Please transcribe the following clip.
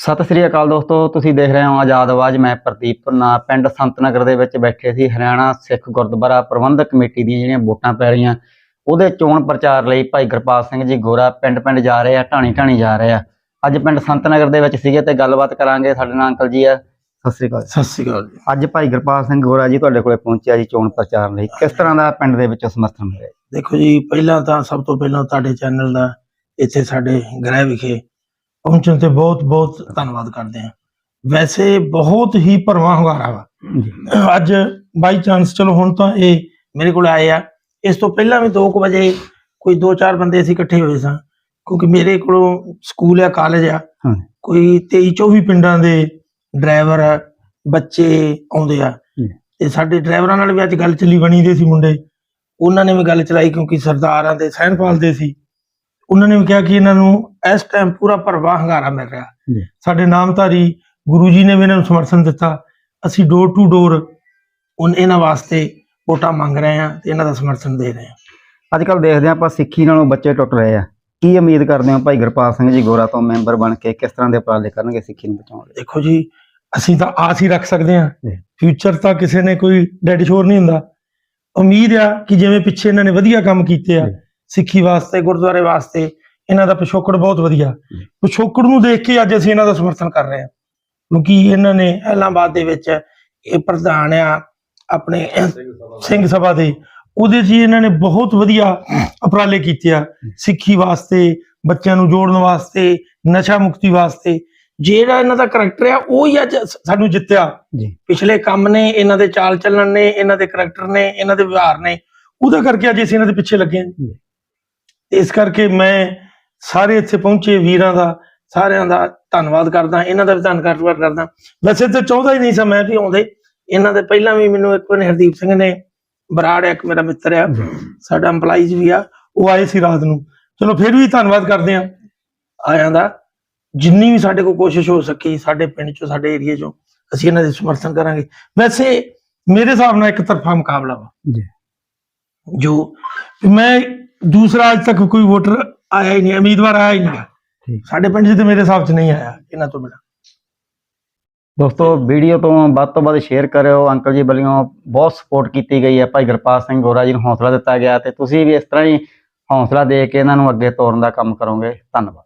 ਸਤਿ ਸ੍ਰੀ ਅਕਾਲ ਦੋਸਤੋ ਤੁਸੀਂ ਦੇਖ ਰਹੇ ਹੋ ਆਜ਼ਾਦ ਆਵਾਜ਼। ਮੈਂ ਪ੍ਰਦੀਪ ਨਾ ਪਿੰਡ ਸੰਤਨਗਰ ਦੇ ਵਿੱਚ ਬੈਠੇ ਸੀ ਹਰਿਆਣਾ ਸਿੱਖ ਗੁਰਦੁਆਰਾ ਪ੍ਰਬੰਧਕ ਕਮੇਟੀ ਦੀਆਂ ਜਿਹੜੀਆਂ ਵੋਟਾਂ ਪੈ ਰਹੀਆਂ ਉਹਦੇ ਚੋਣ ਪ੍ਰਚਾਰ ਲਈ ਭਾਈ ਗੁਰਪਾਲ ਸਿੰਘ ਜੀ ਗੋਰਾ ਪਿੰਡ ਪਿੰਡ ਜਾ ਰਹੇ ਆ ਢਾਣੀ ਢਾਣੀ ਜਾ ਰਹੇ ਆ। ਅੱਜ ਪਿੰਡ ਸੰਤਨਗਰ ਦੇ ਵਿੱਚ ਸੀਗੇ ਤੇ ਗੱਲਬਾਤ ਕਰਾਂਗੇ ਸਾਡੇ ਨਾਲ ਅੰਕਲ ਜੀ ਆ। ਸਤਿ ਸ੍ਰੀ ਅਕਾਲ ਸਤਿ ਸ਼੍ਰੀ ਅਕਾਲ ਜੀ। ਅੱਜ ਭਾਈ ਗੁਰਪਾਲ ਸਿੰਘ ਗੋਰਾ ਜੀ ਤੁਹਾਡੇ ਕੋਲੇ ਪਹੁੰਚਿਆ ਜੀ ਚੋਣ ਪ੍ਰਚਾਰ ਲਈ। ਕਿਸ ਤਰ੍ਹਾਂ ਦਾ ਪਿੰਡ ਦੇ ਵਿੱਚ ਸਮਰਥਨ ਮਿਲਿਆ? ਦੇਖੋ ਜੀ ਪਹਿਲਾਂ ਤਾਂ ਸਭ ਤੋਂ ਪਹਿਲਾਂ ਤੁਹਾਡੇ ਚੈਨਲ ਦਾ ਇੱਥੇ ਸਾਡੇ ਗ੍ਰਹਿ ਵਿਖੇ ਪਹੁੰਚਣ ਤੇ ਬਹੁਤ ਬਹੁਤ ਧੰਨਵਾਦ ਕਰਦੇ ਹਾਂ। ਵੈਸੇ ਬਹੁਤ ਹੀ ਭਰਵਾਂ ਹੁੰਗਾਰਾ ਵਾ। ਅੱਜ ਬਾਈ ਚਾਂਸ ਚਲੋ ਹੁਣ ਤਾਂ ਇਹ ਮੇਰੇ ਕੋਲ ਆਏ ਆ। ਇਸ ਤੋਂ ਪਹਿਲਾਂ ਵੀ 2 ਵਜੇ ਕੋਈ 2-4 ਬੰਦੇ ਅਸੀਂ ਇਕੱਠੇ ਹੋਏ ਸਾਂ ਕਿਉਂਕਿ ਮੇਰੇ ਕੋਲੋਂ ਸਕੂਲ ਆ ਕਾਲਜ ਆ। ਕੋਈ 23-24 ਪਿੰਡਾਂ ਦੇ ਡਰਾਈਵਰ ਬੱਚੇ ਆਉਂਦੇ ਆ। ਤੇ ਸਾਡੇ ਡਰਾਈਵਰਾਂ ਨਾਲ ਵੀ ਅੱਜ ਗੱਲ ਚੱਲੀ ਬਣੀ ਦੇ ਸੀ ਮੁੰਡੇ। ਉਹਨਾਂ ਨੇ ਵੀ ਗੱਲ ਚਲਾਈ ਕਿਉਂਕਿ ਸਰਦਾਰਾਂ ਦੇ ਸਹਿਣ ਪਾਲਦੇ ਸੀ। ਉਹਨਾਂ ਨੇ ਵੀ ਕਿਹਾ ਕਿ ਇਹਨਾਂ ਨੂੰ ਇਸ ਟਾਈਮ ਪੂਰਾ ਭਰਵਾ ਹੰਗਾਰਾ ਮਿਲ ਰਿਹਾ। ਜੀ। ਸਾਡੇ ਨਾਮਧਾਰੀ ਗੁਰੂ ਜੀ ਨੇ ਵੀ ਇਹਨਾਂ ਨੂੰ ਸਮਰਥਨ ਦਿੱਤਾ। ਅਸੀਂ ਡੋਰ ਟੂ ਡੋਰ ਉਨ ਇਹਨਾਂ ਵਾਸਤੇ ਵੋਟਾਂ ਮੰਗ ਰਹੇ ਹਾਂ ਤੇ ਇਹਨਾਂ ਦਾ ਸਮਰਥਨ ਦੇ ਰਹੇ ਹਾਂ। ਅੱਜ ਕੱਲ ਦੇਖਦੇ ਹਾਂ ਆਪਾਂ ਸਿੱਖੀ ਨਾਲੋਂ ਬੱਚੇ ਟੁੱਟ ਰਹੇ ਆ। ਕੀ ਉਮੀਦ ਕਰਦੇ ਹੋ ਭਾਈ ਗੁਰਪਾਲ ਸਿੰਘ ਜੀ ਗੋਰਾ ਤੋਂ ਮੈਂਬਰ ਬਣ ਕੇ ਕਿਸ ਤਰ੍ਹਾਂ ਦੇ ਉਪਰਾਲੇ ਕਰਨਗੇ ਸਿੱਖੀ ਨੂੰ ਬਚਾਉਣ ਲਈ? ਦੇਖੋ ਜੀ ਅਸੀਂ ਤਾਂ ਆਸ ਹੀ ਰੱਖ ਸਕਦੇ ਹਾਂ। ਜੀ। ਫਿਊਚਰ ਤਾਂ ਕਿਸੇ ਨੇ ਕੋਈ ਡੈਡ ਸ਼ੋਰ ਨਹੀਂ ਹੁੰਦਾ। ਉਮੀਦ ਆ ਕਿ ਜਿਵੇਂ ਪਿੱਛੇ ਇਹਨਾਂ ਨੇ ਵਧੀਆ ਕੰਮ ਕੀਤੇ ਆ ਜੀ। ਸਿੱਖੀ ਵਾਸਤੇ ਗੁਰਦੁਆਰੇ ਵਾਸਤੇ ਇਹਨਾਂ ਦਾ ਪਿਛੋਕੜ ਬਹੁਤ ਵਧੀਆ। ਪਿਛੋਕੜ ਨੂੰ ਦੇਖ ਕੇ ਅੱਜ ਅਸੀਂ ਇਹਨਾਂ ਦਾ ਸਮਰਥਨ ਕਰ ਰਹੇ ਹਾਂ। ਕਿਉਂਕਿ ਇਹਨਾਂ ਨੇ ਐਲਾਹਾਬਾਦ ਦੇ ਵਿੱਚ ਇਹ ਪ੍ਰਧਾਨ ਆ ਆਪਣੇ ਸਿੰਘ ਸਭਾ ਦੇ। ਉਹਦੇ 'ਚ ਇਹਨਾਂ ਨੇ ਬਹੁਤ ਵਧੀਆ ਉਪਰਾਲੇ ਕੀਤੇ ਆ। ਸਿੱਖੀ ਵਾਸਤੇ ਬੱਚਿਆਂ ਨੂੰ ਜੋੜਨ ਵਾਸਤੇ ਨਸ਼ਾ ਮੁਕਤੀ ਵਾਸਤੇ। ਜਿਹੜਾ ਇਹਨਾਂ ਦਾ ਕਰੈਕਟਰ ਆ ਉਹ ਹੀ ਅੱਜ ਸਾਨੂੰ ਜਿੱਤਿਆ। ਪਿਛਲੇ ਕੰਮ ਨੇ ਇਹਨਾਂ ਦੇ ਚਾਲ ਚੱਲਣ ਨੇ ਇਹਨਾਂ ਦੇ ਕਰੈਕਟਰ ਨੇ ਇਹਨਾਂ ਦੇ ਵਿਵਹਾਰ ਨੇ। ਉਹਦਾ ਕਰਕੇ ਅੱਜ ਅਸੀਂ ਇਹਨਾਂ ਦੇ ਪਿੱਛੇ ਲੱਗੇ ਹਾਂ। ਇਸ ਕਰਕੇ ਮੈਂ ਸਾਰੇ ਇੱਥੇ ਪਹੁੰਚੇ ਵੀਰਾਂ ਦਾ ਸਾਰਿਆਂ ਦਾ ਧੰਨਵਾਦ ਕਰਦਾ ਇਹਨਾਂ ਦਾ ਵੀ ਧੰਨਵਾਦ ਕਰਦਾ। ਵੈਸੇ ਤਾਂ ਚਾਹੁੰਦਾ ਹੀ ਨਹੀਂ ਸੀ ਮੈਂ ਵੀ ਆਉਂਦੇ। ਇਹਨਾਂ ਦੇ ਪਹਿਲਾਂ ਵੀ ਮੈਨੂੰ ਇੱਕ ਵਾਰ ਹਰਦੀਪ ਸਿੰਘ ਨੇ ਬਰਾੜ ਇੱਕ ਮੇਰਾ ਮਿੱਤਰ ਆ ਸਾਡਾ EMPLOYEES ਵੀ ਆ ਉਹ ਆਏ ਸੀ ਰਾਤ ਨੂੰ। ਚਲੋ ਫਿਰ ਵੀ ਧੰਨਵਾਦ ਕਰਦੇ ਆ ਆਇਆਂ ਦਾ। ਜਿੰਨੀ ਵੀ ਸਾਡੇ ਕੋਲ ਕੋਸ਼ਿਸ਼ ਹੋ ਸਕੀ ਸਾਡੇ ਪਿੰਡ ਚੋਂ ਸਾਡੇ ਏਰੀਆ ਚੋਂ ਅਸੀਂ ਇਹਨਾਂ ਦੇ ਸਮਰਥਨ ਕਰਾਂਗੇ। ਵੈਸੇ ਮੇਰੇ ਹਿਸਾਬ ਨਾਲ ਇੱਕ ਤਰਫਾ ਮੁਕਾਬਲਾ ਵਾ। ਜੀ। ਜੋ ਮੈਂ ਦੂਸਰਾ ਅੱਜ ਤੱਕ ਕੋਈ ਵੋਟਰ ਆਇਆ ਹੀ ਨਹੀਂ ਉਮੀਦਵਾਰ ਆਇਆ ਹੀ ਨਹੀਂ। ਸਾਡੇ ਪਿੰਡ 'ਚ ਤੇ ਮੇਰੇ ਹਿਸਾਬ 'ਚ ਨਹੀਂ ਆਇਆ ਇਹਨਾਂ ਤੋਂ ਬਿਨਾਂ। ਦੋਸਤੋ ਵੀਡੀਓ ਤੋਂ ਵੱਧ ਤੋਂ ਵੱਧ ਸ਼ੇਅਰ ਕਰਿਓ। ਅੰਕਲ ਜੀ ਵੱਲੋਂ ਬਹੁਤ ਸਪੋਰਟ ਕੀਤੀ ਗਈ ਹੈ। ਭਾਈ ਗੁਰਪਾਲ ਸਿੰਘ ਗੋਰਾ ਜੀ ਨੂੰ ਹੌਸਲਾ ਦਿੱਤਾ ਗਿਆ ਤੇ ਤੁਸੀਂ ਵੀ ਇਸ ਤਰ੍ਹਾਂ ਹੀ ਹੌਸਲਾ ਦੇ ਕੇ ਇਹਨਾਂ ਨੂੰ ਅੱਗੇ ਤੋਰਨ ਦਾ ਕੰਮ ਕਰੋਗੇ। ਧੰਨਵਾਦ।